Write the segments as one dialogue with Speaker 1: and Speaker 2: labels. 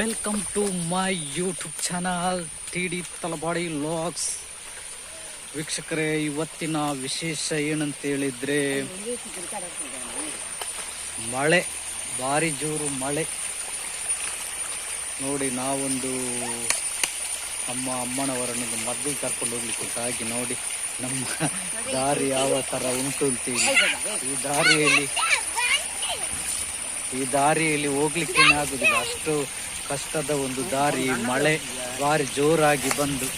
Speaker 1: Welcome to my YouTube channel T D Talabadi vlogs ವೀಕ್ಷಕರೇ, ಇವತ್ತಿನ ವಿಶೇಷ ಏನಂತ ಹೇಳಿದ್ರೆ ಮಳೆ, ಭಾರಿ ಜೋರು ಮಳೆ. ನೋಡಿ, ನಾವೊಂದು ನಮ್ಮ ಅಮ್ಮನವರನ್ನು ಮದ್ದಿಗೆ ಕರ್ಕೊಂಡು ಹೋಗ್ಲಿಕ್ಕೆ ಹಾಗೆ ನೋಡಿ, ನಮ್ಮ ದಾರಿ ಯಾವ ಥರ ಉಂಟು ಅಂತೀವಿ ಈ ದಾರಿಯಲ್ಲಿ ಈ ದಾರಿಯಲ್ಲಿ ಹೋಗ್ಲಿಕ್ಕೇನೆ ಆಗುದಿಲ್ಲ ಅಷ್ಟು ಕಷ್ಟದ ಒಂದು ದಾರಿ, ಮಳೆ, ಭಾರಿ ಜೋರಾಗಿ ಬಂದು.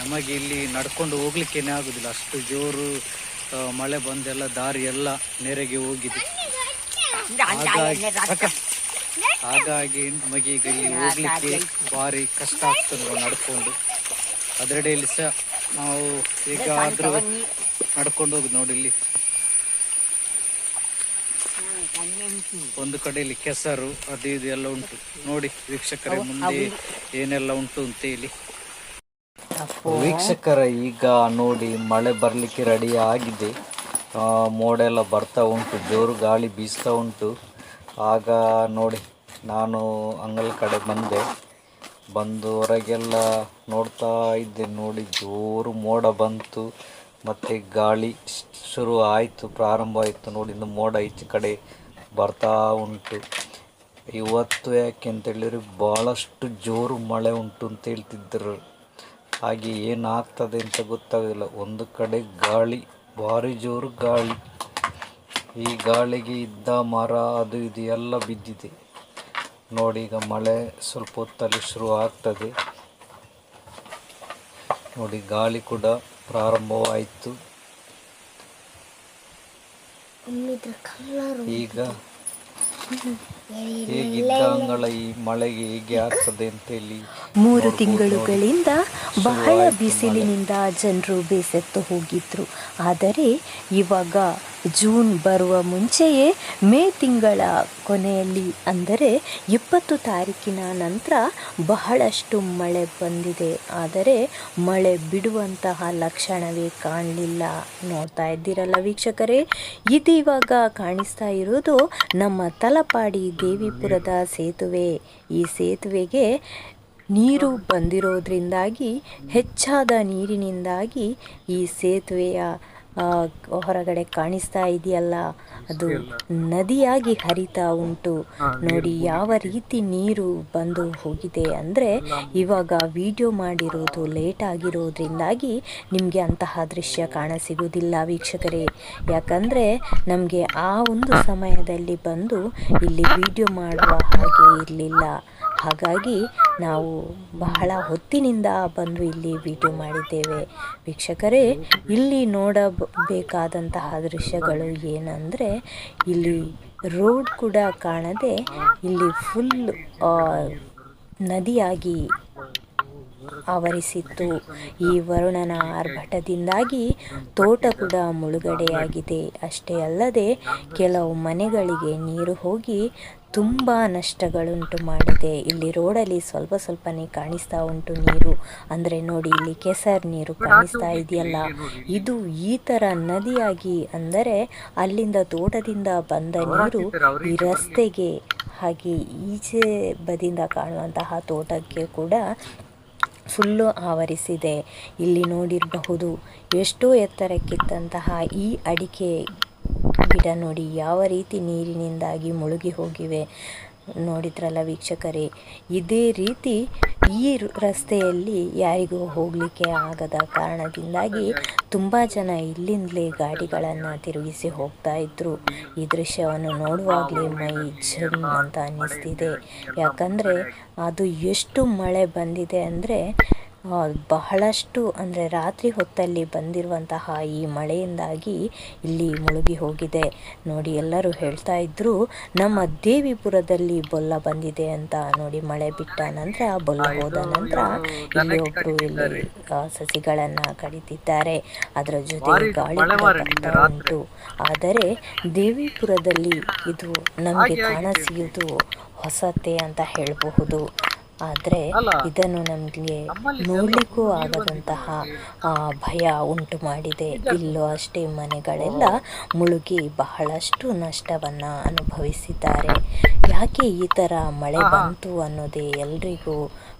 Speaker 1: ನಮಗೆ ಇಲ್ಲಿ ನಡ್ಕೊಂಡು ಹೋಗ್ಲಿಕ್ಕೇನೆ ಆಗುದಿಲ್ಲ. ಅಷ್ಟು ಜೋರು ಮಳೆ ಬಂದೆಲ್ಲ, ದಾರಿ ಎಲ್ಲ ನೆರೆಗೆ ಹೋಗಿದೆ. ಹಾಗಾಗಿ ನಮಗೆ ಈಗ ಇಲ್ಲಿ ಹೋಗ್ಲಿಕ್ಕೆ ಭಾರಿ ಕಷ್ಟ ಆಗ್ತದೆ ನಡ್ಕೊಂಡು. ಅದರಡೆಯಲ್ಲಿ ಸಹ ನಾವು ಈಗ ಆದ್ರೂ ನಡ್ಕೊಂಡು ಹೋಗುದು ನೋಡಿ ಇಲ್ಲಿ. ಒಂದು ಕಡೆಯಲ್ಲಿ ಕೆಸರು ಅದು ಇದು ಎಲ್ಲ ಉಂಟು. ನೋಡಿ ವೀಕ್ಷಕರ ಮುಂದೆ ಏನೆಲ್ಲ ಉಂಟು ಅಂತ ಹೇಳಿ. ವೀಕ್ಷಕರ ಈಗ ನೋಡಿ ಮಳೆ ಬರಲಿಕ್ಕೆ ರೆಡಿ ಆಗಿದೆ. ಮೋಡ ಎಲ್ಲ ಬರ್ತಾ ಉಂಟು ಜೋರು ಗಾಳಿ ಬೀಸ್ತಾ ಉಂಟು. ಆಗ ನೋಡಿ ನಾನು ಅಂಗಲ್ ಕಡೆ ಬಂದೆ. ಬಂದು ಹೊರಗೆಲ್ಲ ನೋಡ್ತಾ ಇದ್ದೆ ನೋಡಿ ಜೋರು ಮೋಡ ಬಂತು. ಮತ್ತು ಗಾಳಿ ಶ್- ಶುರು ಆಯಿತು ಪ್ರಾರಂಭ ಆಯಿತು. ನೋಡಿ ಇನ್ನು ಮೋಡ ಈಚೆ ಕಡೆ ಬರ್ತಾ ಉಂಟು. ಇವತ್ತು ಯಾಕೆ ಅಂತ ಹೇಳಿದ್ರೆ ಭಾಳಷ್ಟು ಜೋರು ಮಳೆ ಉಂಟು ಅಂತ ಹೇಳ್ತಿದ್ದರು ಹಾಗೆ ಏನಾಗ್ತದೆ ಅಂತ ಗೊತ್ತಾಗಲಿಲ್ಲ ಒಂದು ಕಡೆ ಗಾಳಿ ಭಾರಿ ಜೋರು ಗಾಳಿ. ಈ ಗಾಳಿಗೆ ಇದ್ದ ಮರ ಅದು ಇದು ಎಲ್ಲ ಬಿದ್ದಿದೆ. ನೋಡಿ ಈಗ ಮಳೆ ಸ್ವಲ್ಪ ಹೊತ್ತಲ್ಲಿ ಶುರು ಆಗ್ತದೆ. ನೋಡಿ ಗಾಳಿ ಕೂಡ ಪ್ರಾರಂಭವಾಯಿತು. ಈಗ 嗯 ಈ ಮಳೆಗೆ ಹೇಗೆ ಆಗ್ತದೆ
Speaker 2: ಮೂರು ತಿಂಗಳುಗಳಿಂದ ಬಹಳ ಬಿಸಿಲಿನಿಂದ ಜನರು ಬೇಸತ್ತು ಹೋಗಿದ್ರು. ಆದರೆ ಇವಾಗ ಜೂನ್ ಬರುವ ಮುಂಚೆಯೇ ಮೇ ತಿಂಗಳ ಕೊನೆಯಲ್ಲಿ ಅಂದರೆ ಇಪ್ಪತ್ತು ತಾರೀಕಿನ ನಂತರ ಬಹಳಷ್ಟು ಮಳೆ ಬಂದಿದೆ. ಆದರೆ ಮಳೆ ಬಿಡುವಂತಹ ಲಕ್ಷಣವೇ ಕಾಣಲಿಲ್ಲ. ನೋಡ್ತಾ ಇದ್ದೀರಲ್ಲ ವೀಕ್ಷಕರೇ ಇದೀವಾಗ ಕಾಣಿಸ್ತಾ ಇರೋದು ನಮ್ಮ ತಲಪಾಡಿ ದೇವಿಪುರದ ಸೇತುವೆ ಈ ಸೇತುವೆಗೆ ನೀರು ಬಂದಿರೋದ್ರಿಂದಾಗಿ ಹೆಚ್ಚಾದ ನೀರಿನಿಂದಾಗಿ ಈ ಸೇತುವೆಯ ಹೊರಗಡೆ ಕಾಣಿಸ್ತಾ ಇದೆಯಲ್ಲ? ಅದು ನದಿಯಾಗಿ ಹರಿತಾ ಉಂಟು. ನೋಡಿ ಯಾವ ರೀತಿ ನೀರು ಬಂದು ಹೋಗಿದೆ ಅಂದರೆ ಇವಾಗ ವಿಡಿಯೋ ಮಾಡಿರೋದು ಲೇಟ್ ಆಗಿರೋದ್ರಿಂದಾಗಿ ನಿಮಗೆ ಅಂತಹ ದೃಶ್ಯ ಕಾಣಸಿಗುವುದಿಲ್ಲ ವೀಕ್ಷಕರೇ. ಯಾಕಂದರೆ ನಮಗೆ ಆ ಒಂದು ಸಮಯದಲ್ಲಿ ಬಂದು ಇಲ್ಲಿ ವಿಡಿಯೋ ಮಾಡುವ ಹಾಗೆ ಇರಲಿಲ್ಲ. ಹಾಗಾಗಿ ನಾವು ಬಹಳ ಹೊತ್ತಿನಿಂದ ಬಂದು ಇಲ್ಲಿ ವಿಡಿಯೋ ಮಾಡಿದ್ದೇವೆ. ವೀಕ್ಷಕರೇ, ಇಲ್ಲಿ ನೋಡಬೇಕಾದಂತಹ ದೃಶ್ಯಗಳು ಏನಂದರೆ, ಇಲ್ಲಿ ರೋಡ್ ಕೂಡ ಕಾಣದೆ, ಇಲ್ಲಿ ಫುಲ್ ನದಿಯಾಗಿ ಆವರಿಸಿತ್ತು. ಈ ವರುಣನ ಆರ್ಭಟದಿಂದಾಗಿ ತೋಟ ಕೂಡ ಮುಳುಗಡೆಯಾಗಿದೆ. ಅಷ್ಟೇ ಅಲ್ಲದೆ ಕೆಲವು ಮನೆಗಳಿಗೆ ನೀರು ಹೋಗಿ ತುಂಬ ನಷ್ಟಗಳುಂಟು ಮಾಡಿದೆ. ಇಲ್ಲಿ ರೋಡಲ್ಲಿ ಸ್ವಲ್ಪ ಸ್ವಲ್ಪನೇ ಕಾಣಿಸ್ತಾ ಉಂಟು ನೀರು. ಅಂದರೆ ನೋಡಿ, ಇಲ್ಲಿ ಕೆಸರು ನೀರು ಕಾಣಿಸ್ತಾ ಇದೆಯಲ್ಲ. ಇದು ಈ ಥರ ನದಿಯಾಗಿ ಅಂದರೆ ಅಲ್ಲಿಂದ ತೋಟದಿಂದ ಬಂದ ನೀರು ಈ ರಸ್ತೆಗೆ ಹಾಗೆ ಈಚೆ ಬದಿಯಿಂದ ಕಾಣುವಂತಹ ತೋಟಕ್ಕೆ ಕೂಡ ಫುಲ್ಲು ಆವರಿಸಿದೆ. ಇಲ್ಲಿ ನೋಡಿರಬಹುದು ಎಷ್ಟೋ ಎತ್ತರಕ್ಕಿದ್ದಂತಹ ಈ ಅಡಿಕೆ ಗಿಡ ನೋಡಿ ಯಾವ ರೀತಿ ನೀರಿನಿಂದಾಗಿ ಮುಳುಗಿ ಹೋಗಿವೆ. ನೋಡಿದ್ರಲ್ಲ ವೀಕ್ಷಕರೇ, ಇದೇ ರೀತಿ ಈ ರಸ್ತೆಯಲ್ಲಿ ಯಾರಿಗೂ ಹೋಗಲಿಕ್ಕೆ ಆಗದ ಕಾರಣದಿಂದಾಗಿ ತುಂಬ ಜನ ಇಲ್ಲಿಂದಲೇ ಗಾಡಿಗಳನ್ನು ತಿರುಗಿಸಿ ಹೋಗ್ತಾ ಇದ್ರು. ಈ ದೃಶ್ಯವನ್ನು ನೋಡುವಾಗಲೇ ಮೈ ಝಮ್ ಅಂತ ಅನ್ನಿಸ್ತಿದೆ. ಯಾಕಂದರೆ ಅದು ಎಷ್ಟು ಮಳೆ ಬಂದಿದೆ ಅಂದರೆ ಬಹಳಷ್ಟು ಅಂದರೆ ರಾತ್ರಿ ಹೊತ್ತಲ್ಲಿ ಬಂದಿರುವಂತಹ ಈ ಮಳೆಯಿಂದಾಗಿ ಇಲ್ಲಿ ಮುಳುಗಿ ಹೋಗಿದೆ. ನೋಡಿ ಎಲ್ಲರೂ ಹೇಳ್ತಾ ಇದ್ರು ನಮ್ಮ ದೇವಿಪುರದಲ್ಲಿ ಬೊಲ್ಲ ಬಂದಿದೆ ಅಂತ ನೋಡಿ ಮಳೆ ಬಿಟ್ಟ ನಂತರ ಬೊಲ್ಲ ಹೋದ ನಂತರ ಇಲ್ಲಿ ಒಬ್ಬರು ಇಲ್ಲಿ ಸಸಿಗಳನ್ನ ಕಡಿತಿದ್ದಾರೆ. ಅದರ ಜೊತೆ ಗಾಳಿ ಬರ್ತಾ ಉಂಟು. ಆದರೆ ದೇವಿಪುರದಲ್ಲಿ ಇದು ನಮಗೆ ಕಾಣಸಿಗುವುದು ಹೊಸತೆ ಅಂತ ಹೇಳಬಹುದು. ಆದರೆ ಇದನ್ನು ನಮಗೆ ನೋಡಲಿಕ್ಕೂ ಆಗದಂತಹ ಭಯ ಉಂಟು ಮಾಡಿದೆ. ಇಲ್ಲೂ ಅಷ್ಟೇ ಮನೆಗಳೆಲ್ಲ ಮುಳುಗಿ ಬಹಳಷ್ಟು ನಷ್ಟವನ್ನು ಅನುಭವಿಸಿದ್ದಾರೆ. ಯಾಕೆ ಈ ಥರ ಮಳೆ ಬಂತು ಅನ್ನೋದೇ ಎಲ್ರಿಗೂ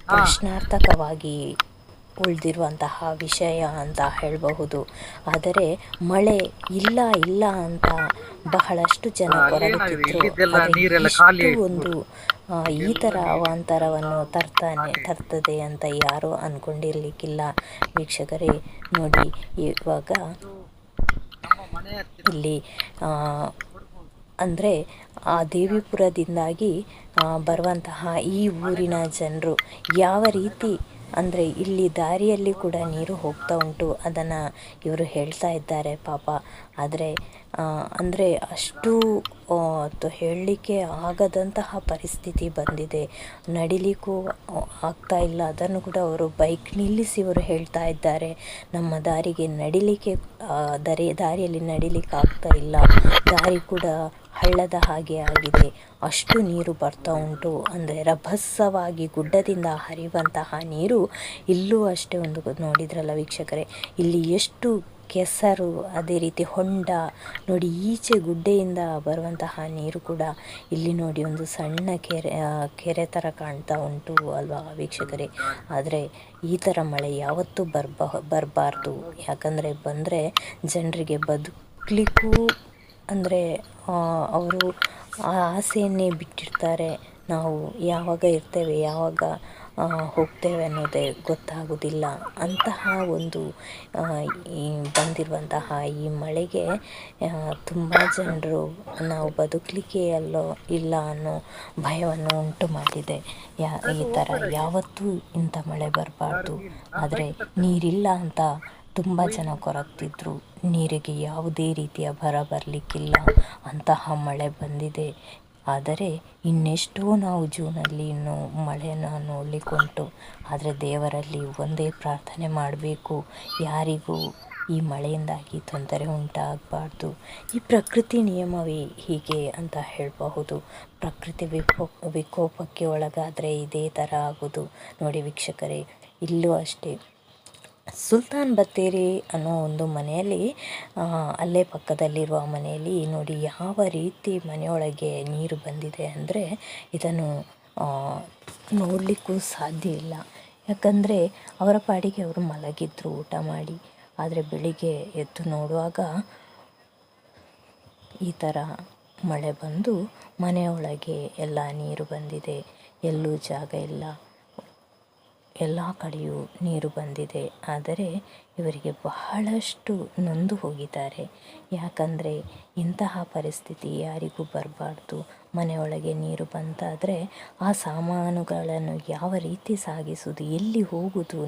Speaker 2: ಪ್ರಶ್ನಾರ್ಥಕವಾಗಿ ಉಳಿದಿರುವಂತಹ ವಿಷಯ ಅಂತ ಹೇಳಬಹುದು. ಆದರೆ ಮಳೆ ಇಲ್ಲ ಇಲ್ಲ ಅಂತ ಬಹಳಷ್ಟು ಜನ ಇಷ್ಟು ಒಂದು ಈ ಥರ ಅವಾಂತರವನ್ನು ತರ್ತಾನೆ ತರ್ತದೆ ಅಂತ ಯಾರೂ ಅಂದ್ಕೊಂಡಿರ್ಲಿಕ್ಕಿಲ್ಲ ವೀಕ್ಷಕರೇ ನೋಡಿ ಇವಾಗ ಇಲ್ಲಿ ಅಂದರೆ ಆ ದೇವಿಪುರದಿಂದಾಗಿ ಬರುವಂತಹ ಈ ಊರಿನ ಜನರು ಯಾವ ರೀತಿ ಅಂದರೆ ಇಲ್ಲಿ ದಾರಿಯಲ್ಲಿ ಕೂಡ ನೀರು ಹೋಗ್ತಾ ಉಂಟು ಅದನ್ನು ಇವರು ಹೇಳ್ತಾ ಇದ್ದಾರೆ ಪಾಪ. ಆದರೆ ಅಂದರೆ ಅಷ್ಟು ಹೇಳಲಿಕ್ಕೆ ಆಗದಂತಹ ಪರಿಸ್ಥಿತಿ ಬಂದಿದೆ. ನಡಿಲಿಕ್ಕೂ ಆಗ್ತಾ ಇಲ್ಲ. ಅದನ್ನು ಕೂಡ ಅವರು ಬೈಕ್ ನಿಲ್ಲಿಸಿ ಇವರು ಹೇಳ್ತಾ ಇದ್ದಾರೆ. ನಮ್ಮ ದಾರಿಗೆ ನಡಿಲಿಕ್ಕೆ ದರೆ, ದಾರಿಯಲ್ಲಿ ನಡಿಲಿಕ್ಕೆ ಆಗ್ತಾ ಇಲ್ಲ. ದಾರಿ ಕೂಡ ಹಳ್ಳದ ಹಾಗೆ ಆಗಿದೆ. ಅಷ್ಟು ನೀರು ಬರ್ತಾ ಉಂಟು. ಅಂದರೆ ರಭಸವಾಗಿ ಗುಡ್ಡದಿಂದ ಹರಿಯುವಂತಹ ನೀರು ಇಲ್ಲೂ ಅಷ್ಟೇ ಒಂದು ನೋಡಿದ್ರಲ್ಲ ವೀಕ್ಷಕರೇ. ಇಲ್ಲಿ ಎಷ್ಟು ಕೆಸರು, ಅದೇ ರೀತಿ ಹೊಂಡ, ನೋಡಿ ಈಚೆ ಗುಡ್ಡೆಯಿಂದ ಬರುವಂತಹ ನೀರು ಕೂಡ ಇಲ್ಲಿ ನೋಡಿ ಒಂದು ಸಣ್ಣ ಕೆರೆ ಕೆರೆ ಥರ ಕಾಣ್ತಾ ಉಂಟು ಅಲ್ವಾ ವೀಕ್ಷಕರೇ. ಆದರೆ ಈ ಥರ ಮಳೆ ಯಾವತ್ತೂ ಬರ್ಬ ಬರಬಾರ್ದು. ಯಾಕಂದರೆ ಬಂದರೆ ಜನರಿಗೆ ಬದುಕಲಿಕ್ಕೂ ಅಂದರೆ ಅವರು ಆ ಆಸೆಯನ್ನೇ ಬಿಟ್ಟಿರ್ತಾರೆ. ನಾವು ಯಾವಾಗ ಇರ್ತೇವೆ, ಯಾವಾಗ ಹೋಗ್ತೇವೆ ಅನ್ನೋದೇ ಗೊತ್ತಾಗೋದಿಲ್ಲ. ಅಂತಹ ಒಂದು ಈ ಬಂದಿರುವಂತಹ ಈ ಮಳೆಗೆ ತುಂಬ ಜನರು ನಾವು ಬದುಕಲಿಕ್ಕೆ ಅಲ್ಲೋ ಇಲ್ಲ ಅನ್ನೋ ಭಯವನ್ನು ಉಂಟು ಮಾಡಿದೆ. ಯಾ, ಈ ಥರ ಯಾವತ್ತೂ ಇಂಥ ಮಳೆ ಬರಬಾರ್ದು. ಆದರೆ ನೀರಿಲ್ಲ ಅಂತ ತುಂಬ ಜನ ಕೊರಗ್ತಿದ್ರು. ನೀರಿಗೆ ಯಾವುದೇ ರೀತಿಯ ಬರ ಬರಲಿಕ್ಕಿಲ್ಲ. ಅಂತಹ ಮಳೆ ಬಂದಿದೆ. ಆದರೆ ಇನ್ನೆಷ್ಟೋ ನಾವು ಜೂನಲ್ಲಿ ಇನ್ನು ಮಳೆನ ನೋಡಲಿಕ್ಕುಂಟು. ಆದರೆ ದೇವರಲ್ಲಿ ಒಂದೇ ಪ್ರಾರ್ಥನೆ ಮಾಡಬೇಕು. ಯಾರಿಗೂ ಈ ಮಳೆಯಿಂದಾಗಿ ತೊಂದರೆ ಉಂಟಾಗಬಾರ್ದು. ಈ ಪ್ರಕೃತಿ ನಿಯಮವೇ ಹೀಗೆ ಅಂತ ಹೇಳಬಹುದು. ಪ್ರಕೃತಿ ವಿಕೋ ವಿಕೋಪಕ್ಕೆ ಒಳಗಾದರೆ ಇದೇ ಥರ ಆಗೋದು. ನೋಡಿ ವೀಕ್ಷಕರೇ, ಇಲ್ಲೂ ಅಷ್ಟೇ. ಸುಲ್ತಾನ್ ಬತ್ತೇರಿ ಅನ್ನೋ ಒಂದು ಮನೆಯಲ್ಲಿ ಅಲ್ಲೇ ಪಕ್ಕದಲ್ಲಿರುವ ಮನೆಯಲ್ಲಿ ನೋಡಿ ಯಾವ ರೀತಿ ಮನೆಯೊಳಗೆ ನೀರು ಬಂದಿದೆ ಅಂದರೆ ಇದನ್ನು ನೋಡಲಿಕ್ಕೂ ಸಾಧ್ಯ ಇಲ್ಲ. ಯಾಕಂದರೆ ಅವರ ಪಾಡಿಗೆ ಅವರು ಮಲಗಿದ್ರು ಊಟ ಮಾಡಿ. ಆದರೆ ಬೆಳಿಗ್ಗೆ ಎದ್ದು ನೋಡುವಾಗ ಈ ಥರ ಮಳೆ ಬಂದು ಮನೆಯೊಳಗೆ ಎಲ್ಲ ನೀರು ಬಂದಿದೆ. ಎಲ್ಲೂ ಜಾಗ ಇಲ್ಲ. ಎಲ್ಲ ಕಡೆಯೂ ನೀರು ಬಂದಿದೆ. ಆದರೆ ಇವರಿಗೆ ಬಹಳಷ್ಟು ನೊಂದು ಹೋಗಿದ್ದಾರೆ. ಯಾಕಂದರೆ ಇಂತಹ ಪರಿಸ್ಥಿತಿ ಯಾರಿಗೂ ಬರಬಾರ್ದು. ಮನೆಯೊಳಗೆ ನೀರು ಬಂತಾದರೆ ಆ ಸಾಮಾನುಗಳನ್ನು ಯಾವ ರೀತಿ ಸಾಗಿಸುವುದು, ಎಲ್ಲಿ ಹೋಗುವುದು